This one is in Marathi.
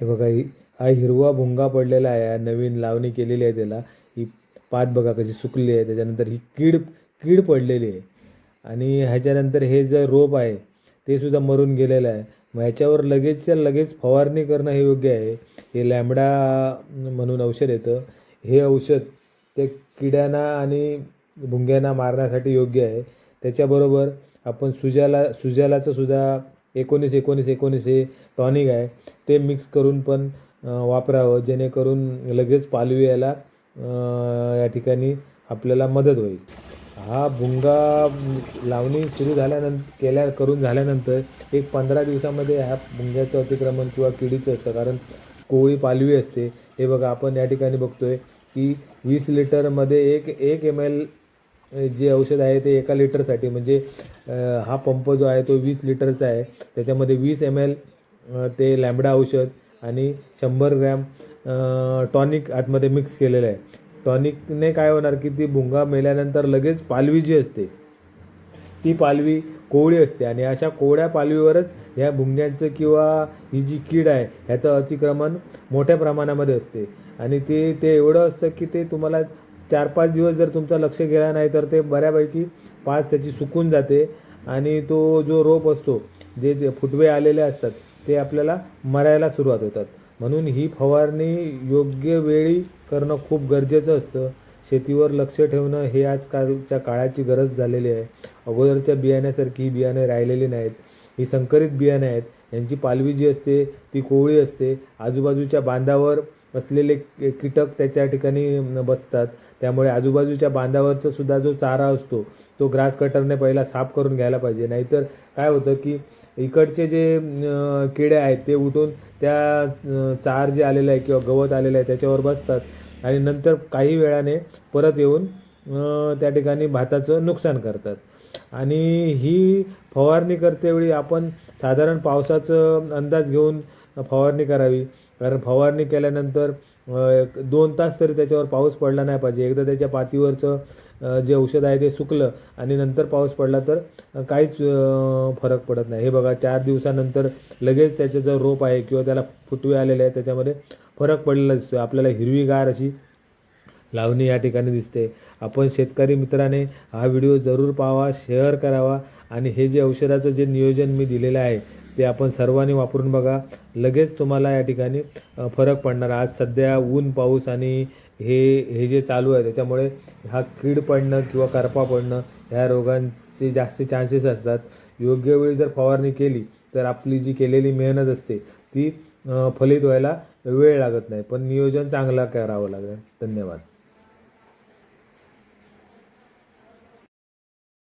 हे बघा ही हा हिरवा भुंगा पडलेला आहे. नवीन लावणी केलेली आहे त्याला. ही पात बघा कशी सुकली आहे. त्याच्यानंतर ही कीड कीड पडलेली आहे. आणि ह्याच्यानंतर हे जे रोप आहे ते सुद्धा मरून गेलेलं आहे. मग ह्याच्यावर लगेचच्या लगेच फवारणी करणं हे योग्य आहे. हे लॅमडा म्हणून औषध येतं. हे औषध ते किड्यांना आणि भुंग्यांना मारण्यासाठी योग्य आहे. त्याच्याबरोबर आपण सुजाला सुजालाचं सुद्धा एकोणीस एकोणीस एकोणीस हे टॉनिक आहे. ते मिक्स करून पण वापरावं जेणेकरून लगेच पालवी यायला या ठिकाणी आपल्याला मदत होईल. हा भुंगा लावणी सुरू झाल्यानंतर केल्या करून झाल्यानंतर एक पंधरा दिवसामध्ये ह्या भुंग्याचं अतिक्रमण किंवा किडीचं असतं. कारण कोळी पालवी असते. हे बघा आपण या ठिकाणी बघतोय की वीस लिटरमध्ये एक एक एम एल जे औषध आहे ते एका लिटरसाठी. म्हणजे हा पंप जो आहे तो वीस लिटरचा आहे. त्याच्यामध्ये वीस एम एल ते लॅम्बडा औषध आणि शंभर ग्रॅम टॉनिक आतमध्ये मिक्स केलेलं आहे. टॉनिकने काय होणार की ती भुंगा मेल्यानंतर लगेच पालवी जी असते ती पालवी कोवळी असते आणि अशा कोवळ्या पालवीवरच ह्या भुंग्यांचं किंवा ही जी कीड आहे ह्याचं अतिक्रमण मोठ्या प्रमाणामध्ये असते. आणि ते ते एवढं असतं की ते तुम्हाला चार पाच दिवस जर तुमचा लक्ष गेला नाही तर ते बऱ्यापैकी पाच त्याची सुकून जाते. आणि तो जो रोप असतो जे जे फुटवे आलेले असतात ते आपल्याला मरायला सुरुवात होतात. म्हणून ही फवारणी योग्य वेळी करणं खूप गरजेचं असतं. शेतीवर लक्ष ठेवणं हे आजकालच्या काळाची गरज झालेली आहे. अगोदरच्या बियाण्यासारखी ही बियाणे राहिलेली नाहीत. ही संकरित बियाणे आहेत. यांची पालवी जी असते ती कोवळी असते. आजूबाजूच्या बांधावर असलेले कीटक त्याच्या ठिकाणी बसतात. त्यामुळे आजूबाजूच्या बांधावरचा सुद्धा जो चारा असतो तो ग्रास कटरने पहिला साफ करून घ्यायला पाहिजे. नाहीतर काय होतं की इकडचे जे किडे आहेत ते उठून त्या चार जे आलेलं आहे किंवा गवत आलेलं आहे त्याच्यावर बसतात आणि नंतर काही वेळाने परत येऊन त्या ठिकाणी भाताचं नुकसान करतात. आणि ही फवारणी करतेवेळी आपण साधारण पावसाचं अंदाज घेऊन फवारणी करावी. कारण फवारणी केल्यानंतर दोन तास तरी त्याच्यावर पाऊस पडला नाही पाहिजे. एकदा त्याच्या पातीवरचं जे औषध आहे ते सुकलं आणि नंतर पाऊस पडला तर काहीच फरक पडत नाही. हे बघा चार दिवसानंतर लगेच त्याचं जो रोप आहे किंवा त्याला फुटवे आलेले आहे त्याच्यामध्ये फरक पडलेला दिसतो आपल्याला हिरवीगार अशी लावणी या ठिकाणी दिसते. आपण शेतकरी मित्राने हा व्हिडिओ जरूर पाहावा शेअर करावा आणि हे जे औषधाचं जे नियोजन मी दिलेलं आहे ते आपण सर्वांनी वापरून बघा. लगेच तुम्हाला या ठिकाणी फरक पडणार. आज सध्या ऊन पाऊस आणि हे हे जे चालू आहे त्याच्यामुळे हा कीड पडणं किंवा करपा पडणं ह्या रोगांचे जास्त चान्सेस असतात. योग्य वेळी जर फवारणी केली तर आपली जी केलेली मेहनत असते ती फलित व्हायला वेळ लागत नाही. पण नियोजन चांगलं करावं लागेल. धन्यवाद.